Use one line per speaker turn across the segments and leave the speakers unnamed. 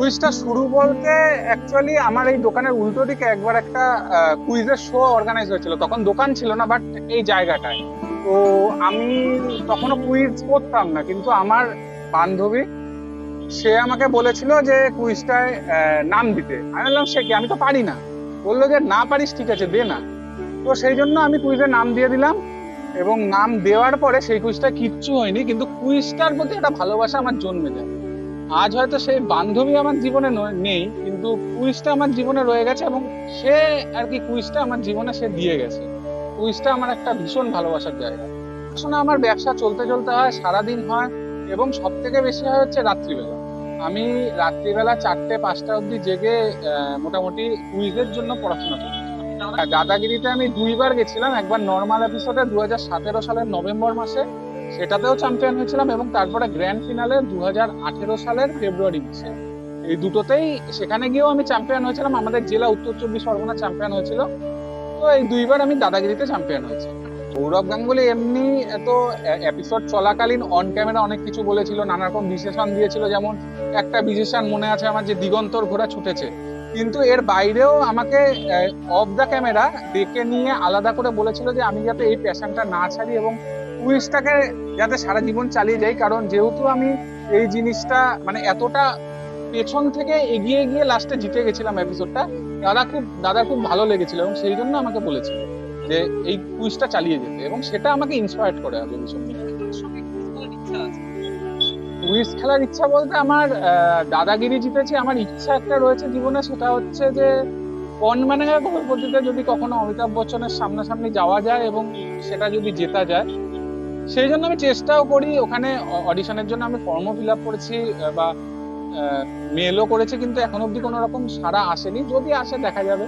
কুইজটা শুরু বলতে অ্যাকচুয়ালি আমার এই দোকানের উল্টো দিকে একবার একটা কুইজের শো অর্গানাইজ হয়েছিল। তখন দোকান ছিল না বাট এই জায়গাটায়। তো আমি তখনও কুইজ করতাম না, কিন্তু আমার বান্ধবী, সে আমাকে বলেছিল যে কুইজটায় নাম দিতে। আমি বললাম, সে কি? আমি তো পারি না। বলল যে, না পারিস, ঠিক আছে, দে না। তো সেই জন্য আমি কুইজের নাম দিয়ে দিলাম এবং নাম দেওয়ার পরে সেই কুইজটা কিচ্ছু হয়নি, কিন্তু কুইজটার প্রতি একটা ভালোবাসা আমার জন্মে যায়। আজ হয়তো সেই বান্ধবী আমার জীবনে নেই, কিন্তু কুইজটা আমার জীবনে রয়ে গেছে এবং সে আর কি কুইজটা আমার জীবনে সে দিয়ে গেছে। কুইজটা আমার একটা ভীষণ ভালোবাসার জায়গা। আসলে আমার ব্যবসা চলতে চলতে হয়, সারাদিন হয় এবং সব থেকে বেশি হয় হচ্ছে রাত্রিবেলা। আমি রাত্রিবেলা চারটে, পাঁচটা অবধি জেগে মোটামুটি কুইজের জন্য পড়াশোনা করি। দাদাগিরিতে আমি দুইবার গেছিলাম, একবার নর্মাল এপিসোডে দু হাজার সতেরো সালের নভেম্বর মাসে। সেটাতেও চ্যাম্পিয়ন হয়েছিলাম এবং তারপরে গ্র্যান্ড ফিনালে দু হাজার আঠেরো সালের ফেব্রুয়ারি মাসে। এই দুটোতেই সেখানে গিয়েও আমি চ্যাম্পিয়ন হয়েছিলাম। আমাদের জেলা উত্তর চব্বিশ পরগনা চ্যাম্পিয়ন হয়েছিল। তো এই দুইবার আমি দাদাগিরিতে চ্যাম্পিয়ন হয়েছি। সৌরভ গাঙ্গুলি এমনি এত এপিসোড চলাকালীন অন ক্যামেরা অনেক কিছু বলেছিল, নানা রকম বিশেষণ দিয়েছিল, যেমন একটা বিশেষণ মনে আছে আমার যে দিগন্তর ঘোড়া ছুটেছে। কিন্তু এর বাইরেও আমাকে অফ দ্য ক্যামেরা ডেকে নিয়ে আলাদা করে বলেছিল যে আমি যাতে এই প্যাশনটা না ছাড়ি এবং কুইজটাকে যাতে সারা জীবন চালিয়ে যাই কারণ যেহেতু আমি এই জিনিসটা মানে এতটা পেছন থেকে এগিয়ে গিয়ে লাস্টে জিতে গেছিলাম এপিসোডটা দাদা খুব দাদা খুব ভালো লেগেছিল এবং সেই জন্য আমাকে বলেছিল যে এই কুইজটা চালিয়ে যেতে এবং সেটা আমাকে ইন্সপায়ার করে আগে ভীষণ কুইজ খেলার ইচ্ছা বলতে আমার দাদাগিরি জিতেছি, আমার ইচ্ছা একটা রয়েছে জীবনে, সেটা হচ্ছে যে পন মানে গল্পটিতে যদি কখনো অমিতাভ বচ্চনের সামনাসামনি যাওয়া যায় এবং সেটা যদি জেতা যায় সেই জন্য আমি চেষ্টাও করি ওখানে অডিশনের জন্য আমি ফর্মও ফিল আপ করেছি বা মেলও করেছি কিন্তু এখন অবধি কোনো রকম সারা আসেনি। যদি আসে দেখা যাবে।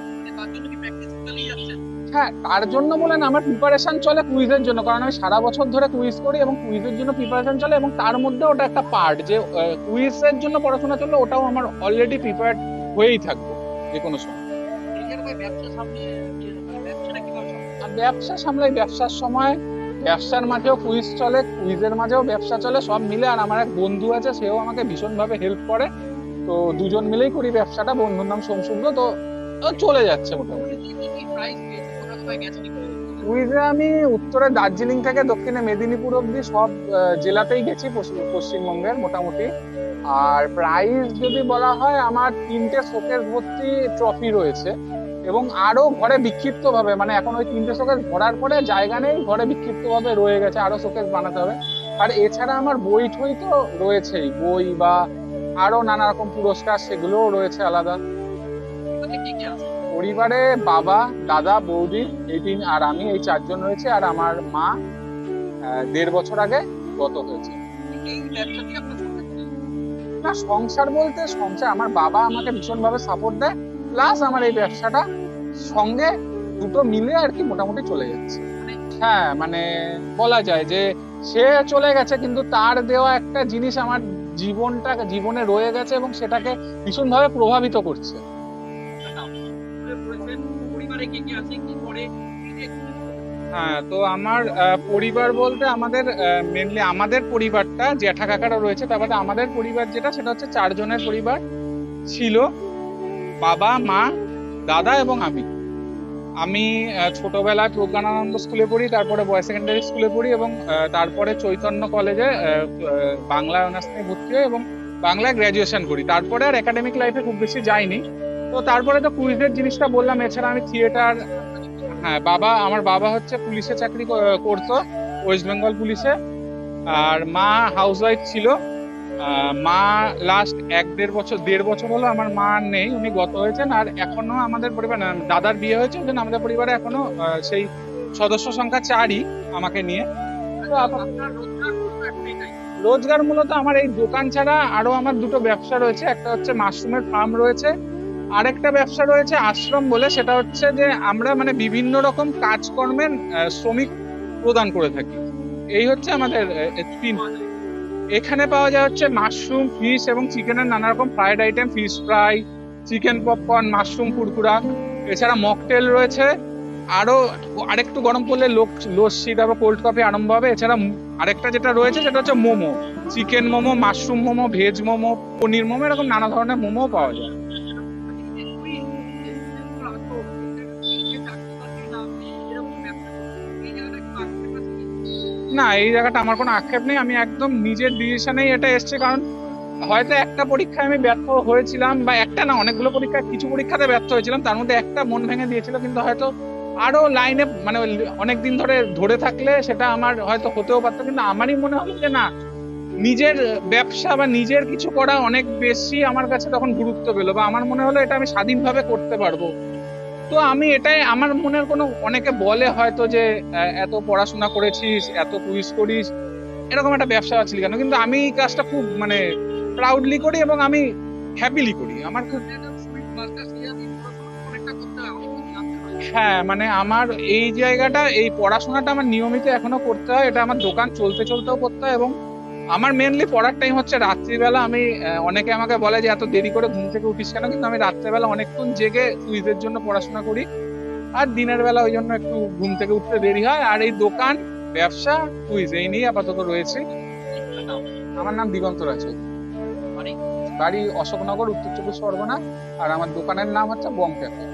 হ্যাঁ তার জন্য বলেন আমার প্রিপারেশন চলে কুইজের জন্য কারণ আমি সারা বছর ধরে কুইজ করি এবং কুইজের জন্য প্রিপারেশন চলে এবং তার মধ্যে ওটা একটা পার্ট যে কুইজের জন্য পড়াশোনা চললে ওটাও আমার অলরেডি প্রিপেয়ার্ড হয়েই থাকব যে কোনো সময়। আর ব্যবসা সামলাই ব্যবসার সময় ব্যবসার মাঝেও কুইজ চলে কুইজের মাঝেও ব্যবসা চলে, সব মিলে। আর আমার এক বন্ধু আছে, সেও আমাকে ভীষণভাবে হেল্প করে। তো দুজন মিলেই করি ব্যবসাটা। বন্ধুর নাম সোমসুদ্র তো চলে যাচ্ছে মোটামুটি। কুইজে আমি উত্তরে দার্জিলিং থেকে দক্ষিণে মেদিনীপুর অব্দি সব জেলাতেই গেছি, পশ্চিম- পশ্চিমবঙ্গের মোটামুটি। আর প্রাইজ যদি বলা হয়, আমার তিনটে শোকেস ভর্তি ট্রফি রয়েছে। এবং আরও ঘরে বিক্ষিপ্ত ভাবে মানে এখন ওই তিনটে শোকেস ভরার পরে জায়গা নেই ঘরে বিক্ষিপ্ত ভাবে রয়ে গেছে আরও শোকেস বানাতে হবে। আর এছাড়া আমার বই ঠই তো রয়েছেই বই বা আরও নানা রকম পুরস্কার সেগুলোও রয়েছে আলাদা। পরিবারে বাবা দাদা বৌদি এই তিন আর আমি এই চারজন রয়েছে আর আমার মা দেড় বছর আগে গত হয়েছে। না সংসার বলতে সংসার আমার বাবা আমাকে ভীষণভাবে সাপোর্ট দেয়। প্লাস আমার এই ব্যবসাটা সঙ্গে দুটো মিলে আর কি মোটামুটি চলে যাচ্ছে। হ্যাঁ মানে বলা যায় যে সে চলে গেছে কিন্তু তার দেওয়া একটা জিনিস আমার জীবনটা, জীবনে রয়ে গেছে এবং সেটাকে ভীষণভাবে প্রভাবিত করছে। হ্যাঁ তো আমার পরিবার বলতে আমাদের মেনলি আমাদের পরিবারটা জ্যাঠা কাকারা রয়েছে, তারপরে আমাদের পরিবার যেটা, সেটা হচ্ছে চারজনের পরিবার ছিল। বাবা মা দাদা এবং আমি। আমি আহ, ছোটবেলায় প্রজ্ঞানানন্দ স্কুলে পড়ি তারপরে বয়েজ সেকেন্ডারি স্কুলে পড়ি এবং তারপরে চৈতন্য কলেজে বাংলা অনার্স নিয়ে ভর্তি হই এবং বাংলায় গ্র্যাজুয়েশন করি। তারপরে আর একাডেমিক লাইফে খুব বেশি যাইনি। তো তারপরে তো কুইজের জিনিসটা বললাম এছাড়া আমি থিয়েটার হ্যাঁ বাবা আমার বাবা হচ্ছে পুলিশে চাকরি করতো ওয়েস্ট বেঙ্গল পুলিশে। আর মা হাউস ওয়াইফ ছিল। মা লাস্ট এক দেড় বছর দেড় বছর হলো আমার মা নেই, উনি গত হয়েছেন আর এখনও আমাদের পরিবার দাদার বিয়ে হয়েছে, ওই আমাদের পরিবারে এখনও সেই সদস্য সংখ্যা চারই আমাকে নিয়ে। রোজগার মূলত আমার এই দোকান ছাড়া আরও আমার দুটো ব্যবসা রয়েছে, একটা হচ্ছে মাশরুমের ফার্ম রয়েছে, আরেকটা ব্যবসা রয়েছে আশ্রম বলে, সেটা হচ্ছে যে আমরা মানে বিভিন্ন রকম কাজকর্মের শ্রমিক প্রদান করে থাকি। এই হচ্ছে আমাদের তিন এখানে পাওয়া যায় হচ্ছে মাশরুম, ফিশ এবং চিকেনের নানা রকম fried item fish fry chicken popcorn mushroom, কুরকুরা। এছাড়া মকটেল রয়েছে। আরও আরেকটু গরম পড়লে লোক লস্যি তারপর কোল্ড কফি আরম্ভ হবে। এছাড়া আরেকটা যেটা রয়েছে সেটা হচ্ছে momo. Chicken momo, mushroom momo veg momo, paneer momo, এরকম নানা ধরনের মোমো পাওয়া যায়। না, এই জায়গাটা আমার কোনো আক্ষেপ নেই। আমি একদম নিজের ডিসিশনেই এটা এসছে, কারণ হয়তো একটা পরীক্ষায় আমি ব্যর্থ হয়েছিলাম, বা একটা না, অনেকগুলো পরীক্ষায় কিছু পরীক্ষাতে ব্যর্থ হয়েছিলাম, তার মধ্যে একটা মন ভেঙে দিয়েছিল, কিন্তু হয়তো আরও লাইনে মানে অনেক দিন ধরে ধরে থাকলে সেটা আমার হয়তো হতেও পারতো, কিন্তু আমারই মনে হলো যে না, নিজের ব্যবসা বা নিজের কিছু করা অনেক বেশি আমার কাছে তখন গুরুত্ব পেল, বা আমার মনে হলো এটা আমি স্বাধীনভাবে করতে পারব। তো আমি এটাই, আমার মনের কোনো, অনেকে বলে হয়তো যে এত পড়াশোনা করেছিস, এত কুইজ করিস, এরকম একটা ব্যবসা আছিলি কেন? কিন্তু আমি এই কাজটা খুব মানে প্রাউডলি করি এবং আমি হ্যাপিলি করি। আমার খুব হ্যাঁ মানে আমার এই জায়গাটা, এই পড়াশোনাটা আমার নিয়মিত এখনও করতে হয়। এটা আমার দোকান চলতে, চলতেও করতে হয় এবং আমার মেনলি পড়ার টাইম হচ্ছে রাত্রিবেলা। আমি অনেকে আমাকে বলে যে এত দেরি করে ঘুম থেকে উঠিস কেন? কিন্তু আমি রাত্রেবেলা অনেকক্ষণ জেগে কুইজের জন্য পড়াশোনা করি। আর দিনের বেলা ওই জন্য একটু ঘুম থেকে উঠতে দেরি হয়। আর এই দোকান ব্যবসা কুইজ এই নিয়ে আপাতত রয়েছে। আমার নাম দিগন্ত রাজ। বাড়ি অশোকনগর উত্তর চব্বিশ পরগনা। আর আমার দোকানের নাম হচ্ছে বং ক্যাফে